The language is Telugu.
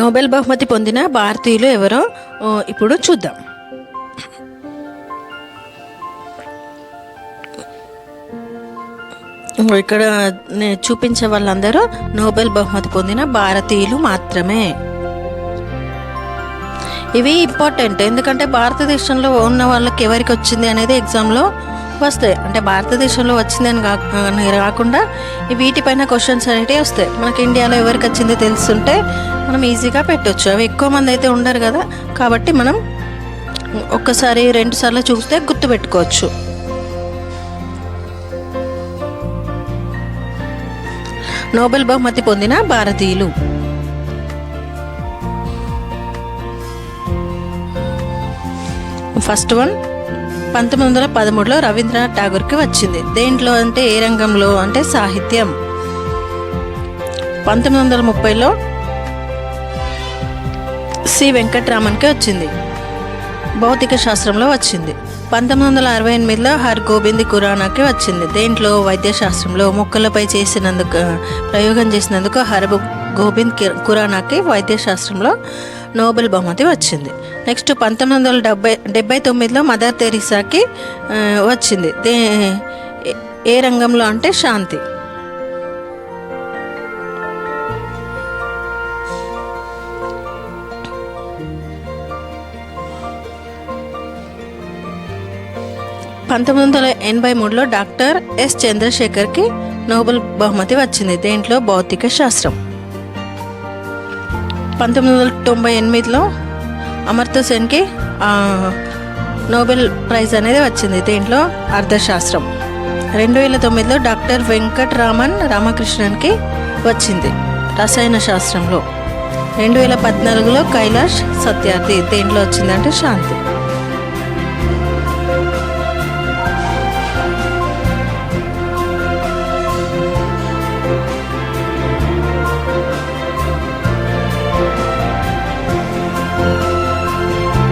నోబెల్ బహుమతి పొందిన భారతీయులు ఎవరో ఇప్పుడు చూద్దాం. ఇక్కడ చూపించే వాళ్ళందరూ నోబెల్ బహుమతి పొందిన భారతీయులు మాత్రమే. ఇవి ఇంపార్టెంట్ ఎందుకంటే భారతదేశంలో ఉన్న వాళ్ళకి ఎవరికి వచ్చింది అనేది ఎగ్జామ్లో వస్తాయి. అంటే భారతదేశంలో వచ్చిందని కా- కాకుండా వీటిపైన క్వశ్చన్స్ అనేటివి వస్తాయి. మనకి ఇండియాలో ఎవరికి వచ్చిందో తెలుస్తుంటే మనం ఈజీగా పెట్టవచ్చు అవి ఎక్కువ మంది అయితే ఉండరు కదా. కాబట్టి మనం ఒక్కసారి రెండు సార్లు చూస్తే గుర్తుపెట్టుకోవచ్చు నోబెల్ బహుమతి పొందిన భారతీయులు. ఫస్ట్ వన్ పంతొమ్మిది వందల పదమూడులో రవీంద్రనాథ్ ఠాగూర్కి వచ్చింది. దేంట్లో అంటే ఏ రంగంలో అంటే సాహిత్యం. పంతొమ్మిది వందల ముప్పైలో సి. వెంకట్రామన్కి వచ్చింది. భౌతిక శాస్త్రంలో వచ్చింది. పంతొమ్మిది వందల అరవై ఎనిమిదిలో హర్ గోబింద్ ఖురానాకి వచ్చింది. దేంట్లో వైద్యశాస్త్రంలో మొక్కలపై చేసినందుకు ప్రయోగం చేసినందుకు హర్ గోబింద్ కి- ఖురానాకి వైద్యశాస్త్రంలో నోబెల్ బహుమతి వచ్చింది. నెక్స్ట్ పంతొమ్మిది వందల డెబ్బై డెబ్బై తొమ్మిదిలో మదర్ తెరీసాకి వచ్చింది. దే ఏ రంగంలో అంటే శాంతి. పంతొమ్మిది వందల ఎనభై మూడులో డాక్టర్ ఎస్ చంద్రశేఖర్కి నోబెల్ బహుమతి వచ్చింది. దేంట్లో భౌతిక శాస్త్రం. పంతొమ్మిది వందల తొంభై ఎనిమిదిలో అమర్త్య సెన్కి నోబెల్ ప్రైజ్ అనేది వచ్చింది. దేంట్లో అర్థశాస్త్రం రెండు వేల తొమ్మిదిలో డాక్టర్ వెంకట్రామన్ రామకృష్ణన్కి వచ్చింది రసాయన శాస్త్రంలో. రెండు వేల పద్నాలుగులో కైలాష్ సత్యార్థి దేంట్లో వచ్చిందంటే శాంతి.